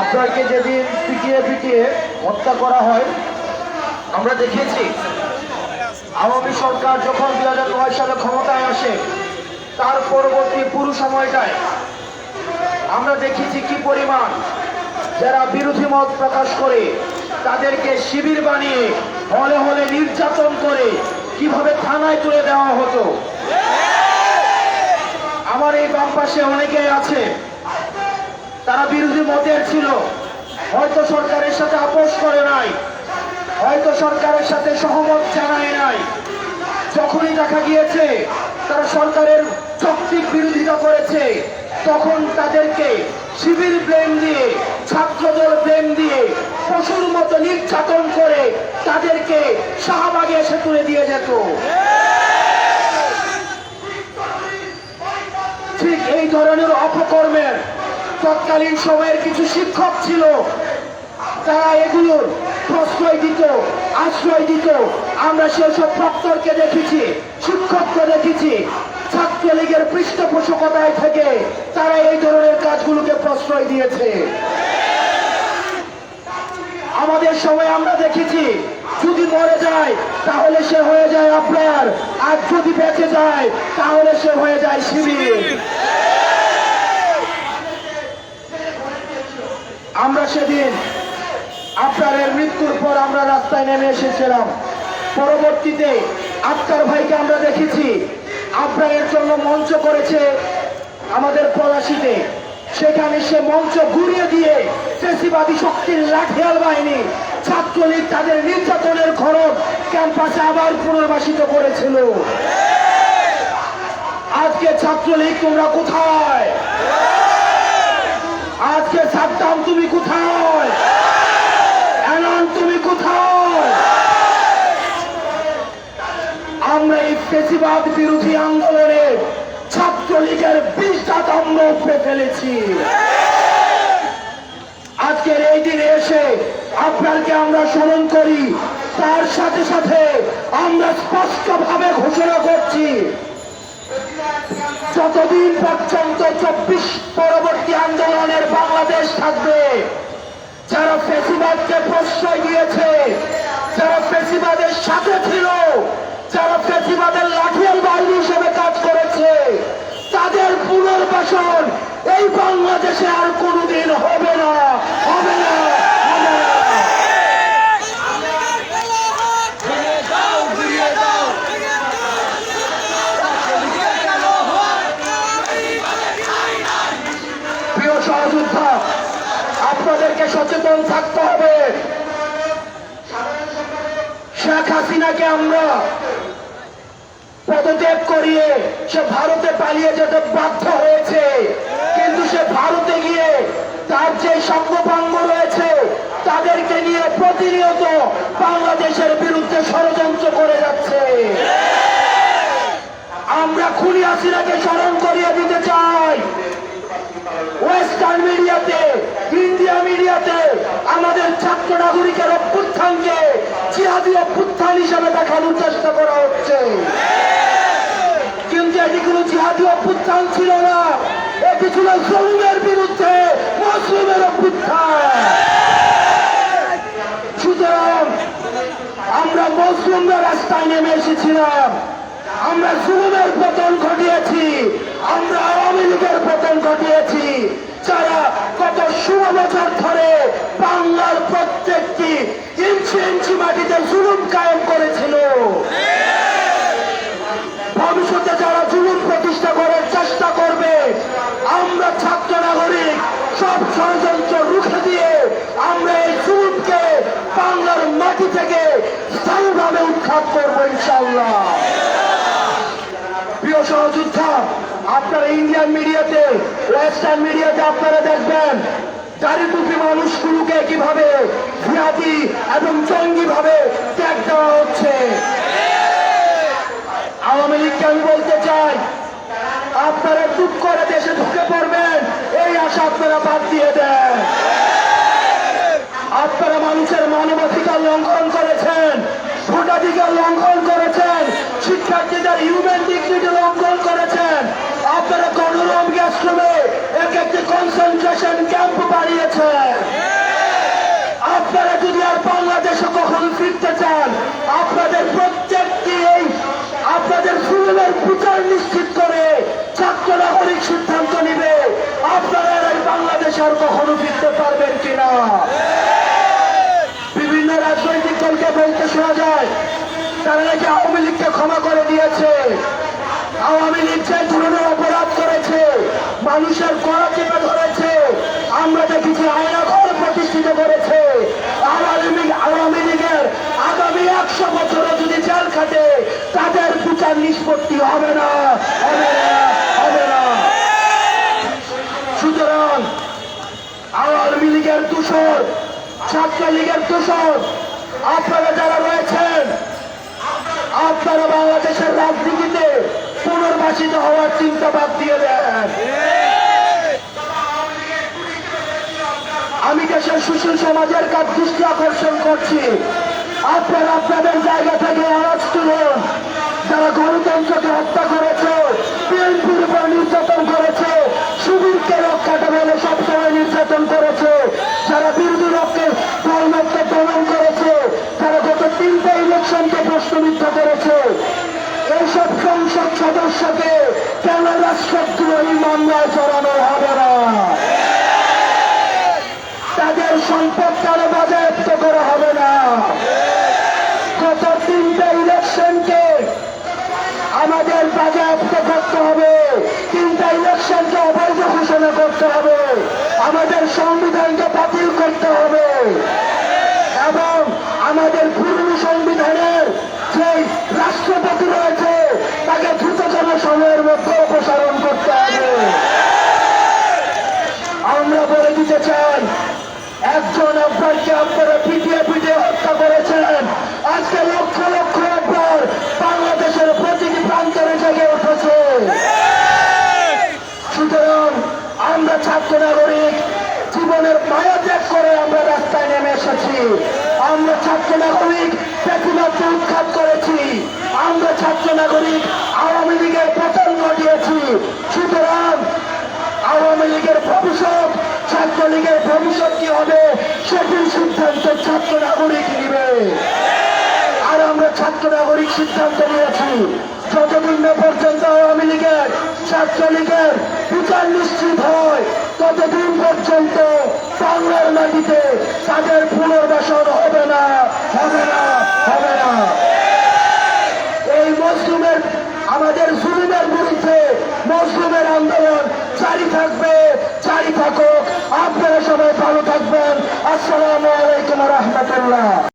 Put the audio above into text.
আপনাকে যেদিন পিটিয়ে পিটিয়ে হত্যা করা হয়, আমরা দেখেছি আওয়ামী সরকার যখন দুই হাজার সালে ক্ষমতায় আসে, তার পরবর্তী পুরো সময়টায় আমরা দেখেছি কি পরিমাণ যারা বিরোধী মত প্রকাশ করে তাদেরকে শিবির বানিয়ে হলে হলে নির্যাতন করে কীভাবে থানায় তুলে দেওয়া হতো। আমার এই বাম পাশে অনেকেই আছে তারা বিরোধী মতের ছিল। হয়তো সরকারের সাথে আপোষ করে নাই। হয়তো সরকারের সাথে সহমত জানায় নাই। যখনই দেখা গিয়েছে, তারা সরকারের শক্তির বিরোধিতা করেছে, তখন তাদেরকে শিবির ব্লেম দিয়ে, ছাত্রদল ব্লেম দিয়ে, পশুর মতো নির্যাতন করে তাদেরকে শাহবাগে এসে তুলে দিয়ে যেত। ঠিক এই ধরনের অপকর্মের তৎকালীন সময়ের কিছু শিক্ষক ছিল, তারা এগুলোর প্রশ্রয় দিত, আশ্রয় দিত। আমরা সেসব প্রক্টরকে দেখেছি, শিক্ষককে দেখেছি। ছাত্রলীগের পৃষ্ঠপোষকতায় থেকে তারা এই ধরনের কাজগুলোকে প্রশ্রয় দিয়েছে। আমাদের সময় আমরা দেখেছি, যদি মরে যায়, তাহলে সে হয়ে যায় আপনার আর যদি বেঁচে যায়, তাহলে সে হয়ে যায় শিবির। আমরা সেদিন আপনারের মৃত্যুর পর আমরা রাস্তায় নেমে এসেছিলাম। পরবর্তীতে আক্তার ভাইকে আমরা দেখেছি। আপনারের জন্য মঞ্চ করেছে আমাদের পলাশিতে। সেখানে সে মঞ্চ ঘুরিয়ে দিয়ে ফেসিবাদী শক্তির লাঠিয়াল বাহিনী, ছাত্রলীগ তাদের নির্যাতনের খরচ ক্যাম্পাসে আবার পুনর্বাসিত করেছিল। আজকে ছাত্রলীগ তোমরা কোথায়? আজকে সাদ্দাম, তুমি কোথায়? এনান তুমি কোথায়? আমরা এই ফেসিবাদ বিরোধী আন্দোলনে ছাত্রলীগের বিশটা দম্ভ উপরে ফেলেছি। আজকের এই দিনে এসে আপনাকে আমরা স্মরণ করি, তার সাথে সাথে আমরা স্পষ্টভাবে ঘোষণা করছি যতদিন পর্যন্ত চব্বিশ পরবর্তী আন্দোলনের বাংলাদেশ থাকবে, যারা ফেসিবাদকে প্রশ্রয় দিয়েছে, যারা ফেসিবাদের সাথে ছিল যারা ফেসিবাদের লাঠিয়াল বাহিনী হিসেবে কাজ করেছে তাদের পুনর্বাসন এই বাংলাদেশে আর কোনোদিন হবে না হবে না হবে না প্রিয় সহযোদ্ধা আপনাদেরকে সচেতন থাকতে হবে। শেখ হাসিনাকে আমরা পদত্যাগ করিয়ে সে ভারতে পালিয়ে যেতে বাধ্য হয়েছে। কিন্তু সে ভারতে গিয়ে তার যে সঙ্গপাঙ্গ রয়েছে, তাদেরকে নিয়ে প্রতিনিয়ত বাংলাদেশের বিরুদ্ধে ষড়যন্ত্র করে যাচ্ছে। আমরা খুনি হাসিনাকে স্মরণ করিয়ে দিতে চাই ওয়েস্টার্ন মিডিয়াতে ইন্ডিয়া মিডিয়াতে আমাদের ছাত্র নাগরিকের অভ্যুত্থানকে জিহাদি অভ্যুত্থান হিসাবে দেখানোর চেষ্টা করা হচ্ছে। কিন্তু এটি কোনো জিহাদি অভ্যুত্থান ছিল না। এটি ছিল জলুমের বিরুদ্ধে মুসলিমের অভ্যুত্থান। সুতরাং আমরা মুসলিমরা রাস্তায় নেমে এসেছিলাম। আমরা জুলুমের পতন ঘটিয়েছি। আমরা আওয়ামী লীগের পতন ঘটিয়েছি। যারা গত ষোলো বছর ধরে বাংলার প্রত্যেকটি ইঞ্চি ইঞ্চি মাটিতে জুলুম কায়েম করেছিল। ভবিষ্যতে যারা আপনারা ইন্ডিয়ান মিডিয়াতে ওয়েস্টার্ন মিডিয়াতে আপনারা দেখবেন টুপি মানুষগুলোকে কীভাবে জিহাদি এবং জঙ্গি ভাবে ত্যাগ দেওয়া হচ্ছে। আওয়ামী লীগকে আমি বলতে চাই, আপনারা চুপ করে দেশে ঢুকে পড়বেন, এই আশা আপনারা বাদ দিয়ে দেন। আপনারা মানুষের মানবাধিকার লঙ্ঘন করেছেন, ভোটাধিকার লঙ্ঘন করেছেন, শিক্ষার্থীদের হিউম্যান ডিগনিটি মাধ্যমে এক একটি কনসেন্ট্রেশন ক্যাম্প বাড়িয়েছে। আপনারা যদি আর বাংলাদেশে কখনো ফিরতে চান, আপনাদের প্রত্যেকটি এই আপনাদের ফুলের বিচার নিশ্চিত করে ছাত্র নাগরিক সিদ্ধান্ত নিবে। আপনারা এই বাংলাদেশে আর কখনো ফিরতে পারবেন কিনা? বিভিন্ন রাজনৈতিক দলকে বলতে শোনা যায়, তারা নাকি আওয়ামী লীগকে ক্ষমা করে দিয়েছে। আওয়ামী লীগ যে ধরনের অপরাধ করেছে, মানুষের গলা চেপে ধরেছে, আমরা দেখেছি আয়না ঘর প্রতিষ্ঠিত করেছে। আওয়ামী লীগ আওয়ামী লীগের আগামী একশো বছরও যদি জেল খাটে, তাদের বিচার নিষ্পত্তি হবে না হবে না সুতরাং আওয়ামী লীগের দূষণ ছাত্র লীগের দূষণ আপনারা যারা রয়েছেন, আপনারা বাংলাদেশের রাজনীতিতে পুনর্বাসিত হওয়ার চিন্তা বাদ দিয়ে দেন। আমি দেশের সুশীল সমাজের কাজ দৃষ্টি আকর্ষণ করছি। আপনারা আপনাদের জায়গা থেকে আওয়াজ তুলুন। যারা গণতন্ত্রকে হত্যা করেছে, বিএনপির উপর নির্যাতন করেছে শিবিরকে রক্ষাটা বলে সবসময় নির্যাতন তাদের সম্পদ বাজেয়াপ্ত করা হবে না। গত তিনটে ইলেকশনকে আমাদের বাজেয়াপ্ত করতে হবে। তিনটা ইলেকশনকে অবৈধ ঘোষণা করতে হবে। আমাদের সংবিধানকে একজন আব্বারকে আপনারা পিটিয়ে পিটিয়ে হত্যা করেছেন আজকে লক্ষ লক্ষ আব্বার বাংলাদেশের প্রতিটি প্রান্তরে জেগে উঠেছে। সুতরাং আমরা ছাত্র নাগরিক, জীবনের মায়া ত্যাগ করে আমরা রাস্তায় নেমে এসেছি। আমরা ছাত্র নাগরিক প্রতিবাদকে উৎখাত করেছি। আমরা ছাত্র নাগরিক আওয়ামী লীগের পতন ঘটিয়েছি। সুতরাং আওয়ামী লীগের ভবিষ্যৎ ছাত্র লীগের ভবিষ্যৎ কি হবে, সেটির সিদ্ধান্ত ছাত্র নাগরিক নিবে। আর আমরা ছাত্র নাগরিক সিদ্ধান্ত নিয়েছি। যতদিন না পর্যন্ত আওয়ামী লীগের ছাত্র লীগের বিচার নিশ্চিত হয়, ততদিন পর্যন্ত বাংলার মাটিতে তাদের পুনর্বাসন হবে না হবে না হবে না। এই মজলুমের আমাদের জুলুমের বিরুদ্ধে মজলুমের আন্দোলন জারি থাকবে জারি থাকো আপনারা সবাই ভালো থাকবেন। আসসালামু আলাইকুম রহমতুল্লাহ।